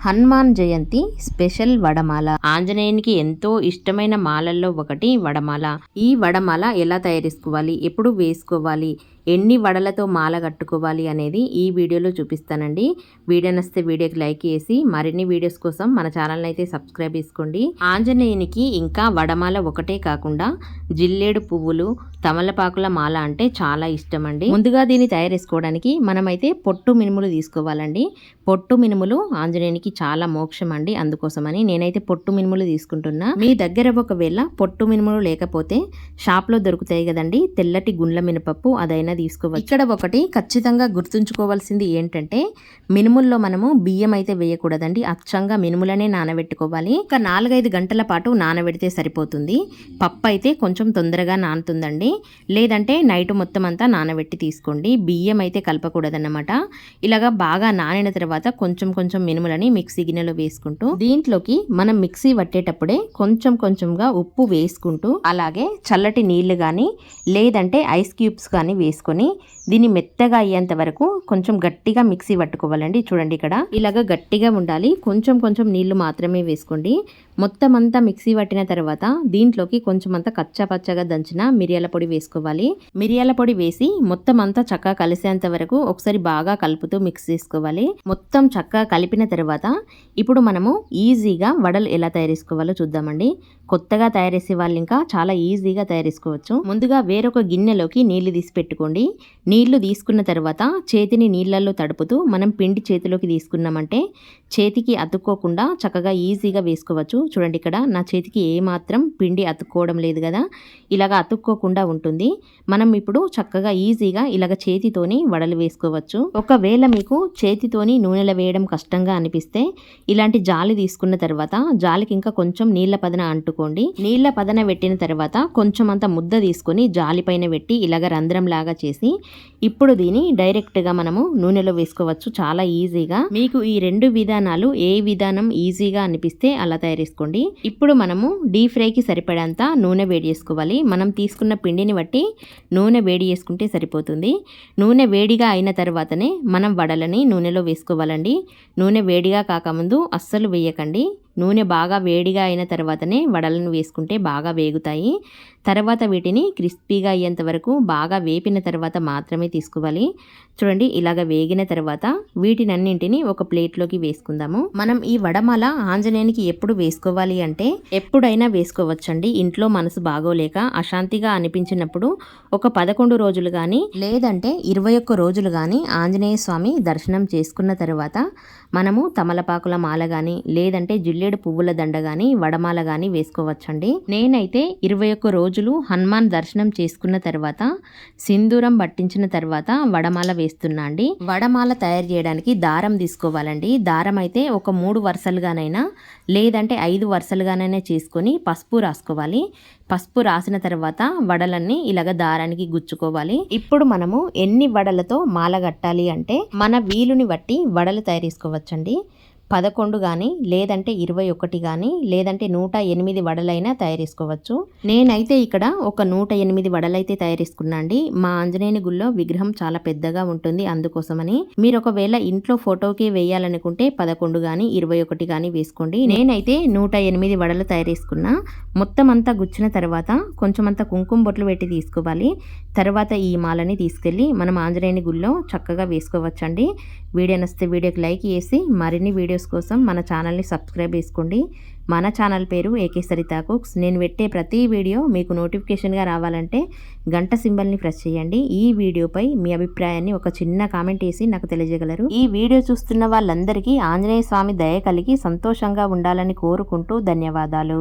Hanuman Jayanti special వడమాల. ఆంజనేయునికి ఎంతో ఇష్టమైన మాలల్లో ఒకటి వడమాల. ఈ వడమాల ఎలా తయారేసుకోవాలి ఎప్పుడు వేసుకోవాలి? ఎన్ని వడలతో మాల కట్టుకోవాలి అనేది ఈ వీడియోలో చూపిస్తానండి. వీడియో నస్తే వీడియోకి లైక్ చేసి మరిన్ని వీడియోస్ కోసం మన ఛానల్ని అయితే సబ్స్క్రైబ్ చేసుకోండి. ఆంజనేయునికి ఇంకా వడమాల ఒకటే కాకుండా జిల్లేడు పువ్వులు తమలపాకుల మాల అంటే చాలా ఇష్టం అండి ముందుగా దీన్ని తయారేసుకోవడానికి మనమైతే పొట్టు మినుములు తీసుకోవాలండి. పొట్టు మినుములు ఆంజనేయునికి చాలా మోక్షం అండి అందుకోసమని నేనైతే పొట్టు మినుములు తీసుకుంటున్నా. మీ దగ్గర ఒకవేళ పొట్టు మినుములు లేకపోతే షాప్లో దొరుకుతాయి కదండి. తెల్లటి గుండ్ల మినపప్పు అదైనా తీసుకోవచ్చు. ఇక్కడ ఒకటి ఖచ్చితంగా గుర్తుంచుకోవాల్సింది ఏంటంటే మినుముల్లో మనము బియ్యం అయితే వేయకూడదండి. అచ్చంగా మినుములనే నానబెట్టుకోవాలి. ఒక నాలుగైదు గంటల పాటు నానబెడితే సరిపోతుంది. పప్పు అయితే కొంచెం తొందరగా నానుతుందండి. లేదంటే నైట్ మొత్తం అంతా నానబెట్టి తీసుకోండి. బియ్యం అయితే కలపకూడదన్నమాట. ఇలాగా బాగా నానిన తర్వాత కొంచెం కొంచెం మినుములని మిక్సీ గిన్నెలో వేసుకుంటూ దీంట్లోకి మనం మిక్సీ పట్టేటప్పుడే కొంచెం కొంచెంగా ఉప్పు వేసుకుంటూ అలాగే చల్లటి నీళ్ళు కానీ లేదంటే ఐస్ క్యూబ్స్ కానీ వేసుకొని దీన్ని మెత్తగా అయ్యేంత వరకు కొంచెం గట్టిగా మిక్సీ పట్టుకోవాలండి. చూడండి ఇక్కడ. ఇలాగ గట్టిగా ఉండాలి. కొంచెం కొంచెం నీళ్ళు మాత్రమే వేసుకోండి. మొత్తం అంతా మిక్సీ పట్టిన తర్వాత దీంట్లోకి కొంచెం అంతా కచ్చా పచ్చగా దంచిన మిరియాల పొడి వేసుకోవాలి. మిరియాల పొడి వేసి మొత్తం అంతా చక్కగా కలిసేంత వరకు ఒకసారి బాగా కలుపుతూ మిక్స్ చేసుకోవాలి. మొత్తం చక్కగా కలిపిన తర్వాత ఇప్పుడు మనము ఈజీగా వడలు ఎలా తయారు చేసుకోవాలో చూద్దామండి. కొత్తగా తయారేసే వాళ్ళు ఇంకా చాలా ఈజీగా తయారేసుకోవచ్చు ముందుగా వేరొక గిన్నెలోకి నీళ్ళు తీసి పెట్టుకోండి. నీళ్ళు తీసుకున్న తర్వాత చేతిని నీళ్ళల్లో తడుపుతూ మనం పిండి చేతిలోకి తీసుకున్నామంటే చేతికి అతుక్కోకుండా చక్కగా ఈజీగా వేసుకోవచ్చు. చూడండి ఇక్కడ నా చేతికి ఏమాత్రం పిండి అతుక్కోవడం లేదు కదా. ఇలాగ అతుక్కోకుండా ఉంటుంది. మనం ఇప్పుడు చక్కగా ఈజీగా ఇలాగ చేతితోని వడలు వేసుకోవచ్చు. ఒకవేళ మీకు చేతితోని నూనెల వేయడం కష్టంగా అనిపిస్తే ఇలాంటి జాలి తీసుకున్న తర్వాత జాలికి ఇంకా కొంచెం నీళ్ళ పదన అంటుకోండి. నీళ్ళ పదన పెట్టిన తర్వాత కొంచెం అంత ముద్ద తీసుకొని జాలి పైన పెట్టి ఇలాగ రంధ్రం లాగా చేసి ఇప్పుడు దీన్ని డైరెక్ట్గా మనము నూనెలో వేసుకోవచ్చు. చాలా ఈజీగా. మీకు ఈ రెండు విధానాలు ఏ విధానం ఈజీగా అనిపిస్తే అలా తయారేసుకోండి ఇప్పుడు మనము డీప్ ఫ్రైకి సరిపడేంత నూనె వేడి చేసుకోవాలి. మనం తీసుకున్న పిండిని బట్టి నూనె వేడి చేసుకుంటే సరిపోతుంది. నూనె వేడిగా అయిన తర్వాతనే మనం వడలని నూనెలో వేసుకోవాలండి. నూనె వేడిగా కాకముందు అస్సలు వేయకండి. నూనె బాగా వేడిగా అయిన తర్వాతనే వడలను వేసుకుంటే బాగా వేగుతాయి. తర్వాత వీటిని క్రిస్పీగా అయ్యేంత వరకు బాగా వేపిన తర్వాత మాత్రమే తీసుకోవాలి. చూడండి ఇలాగ వేగిన తర్వాత వీటినన్నింటినీ ఒక ప్లేట్లోకి వేసుకుందాము. మనం ఈ వడమాల ఆంజనేయునికి ఎప్పుడు వేసుకోవాలి అంటే ఎప్పుడైనా వేసుకోవచ్చండి. ఇంట్లో మనసు బాగోలేక అశాంతిగా అనిపించినప్పుడు ఒక పదకొండు రోజులు కానీ లేదంటే ఇరవై ఒక్క రోజులు కానీ ఆంజనేయ స్వామి దర్శనం చేసుకున్న తర్వాత మనము తమలపాకుల మాల కానీ లేదంటే జిల్లేడు పువ్వుల దండ కానీ వడమాల కానీ వేసుకోవచ్చండి. నేనైతే ఇరవై ఒక్క రోజులు హనుమాన్ దర్శనం చేసుకున్న తర్వాత సింధూరం పట్టించిన తర్వాత వడమాల వేస్తున్నా అండి. వడమాల తయారు చేయడానికి దారం తీసుకోవాలండి. దారం అయితే ఒక మూడు వరుసలుగానైనా లేదంటే ఐదు వరుసలుగానైనా చేసుకొని పసుపు రాసుకోవాలి. పసుపు రాసిన తర్వాత వడలన్నీ ఇలాగ దారానికి గుచ్చుకోవాలి. ఇప్పుడు మనము ఎన్ని వడలతో మాల కట్టాలి అంటే మన వీలుని బట్టి వడలు తయారు చేసుకోవచ్చండి. పదకొండు కానీ లేదంటే ఇరవై ఒకటి కానీ లేదంటే నూట ఎనిమిది వడలైనా తయారేసుకోవచ్చు నేనైతే ఇక్కడ ఒక నూట ఎనిమిది వడలైతే తయారేసుకున్నా అండి మా ఆంజనేయుని గుళ్ళో విగ్రహం చాలా పెద్దగా ఉంటుంది అందుకోసమని. మీరు ఒకవేళ ఇంట్లో ఫోటోకి వేయాలనుకుంటే పదకొండు కానీ ఇరవై ఒకటి కానీ వేసుకోండి. నేనైతే నూట ఎనిమిది వడలు తయారేసుకున్నా మొత్తం అంతా గుచ్చిన తర్వాత కొంచెం అంతా కుంకుమ బొట్లు పెట్టి తీసుకోవాలి. తర్వాత ఈ మాలని తీసుకెళ్ళి మనం ఆంజనేయుని గుళ్ళో చక్కగా వేసుకోవచ్చండి. వీడియో నచ్చితే వీడియోకి లైక్ చేసి మరిన్ని వీడియోస్ కోసం మన ఛానల్ని సబ్స్క్రైబ్ చేసుకోండి. మన ఛానల్ పేరు ఏకే సరితా కుక్స్. నేను పెట్టే ప్రతి వీడియో మీకు నోటిఫికేషన్గా రావాలంటే గంట సింబల్ని ప్రెస్ చేయండి. ఈ వీడియోపై మీ అభిప్రాయాన్ని ఒక చిన్న కామెంట్ వేసి నాకు తెలియజేయగలరు. ఈ వీడియో చూస్తున్న వాళ్ళందరికీ ఆంజనేయ స్వామి దయ కలిగి సంతోషంగా ఉండాలని కోరుకుంటూ ధన్యవాదాలు.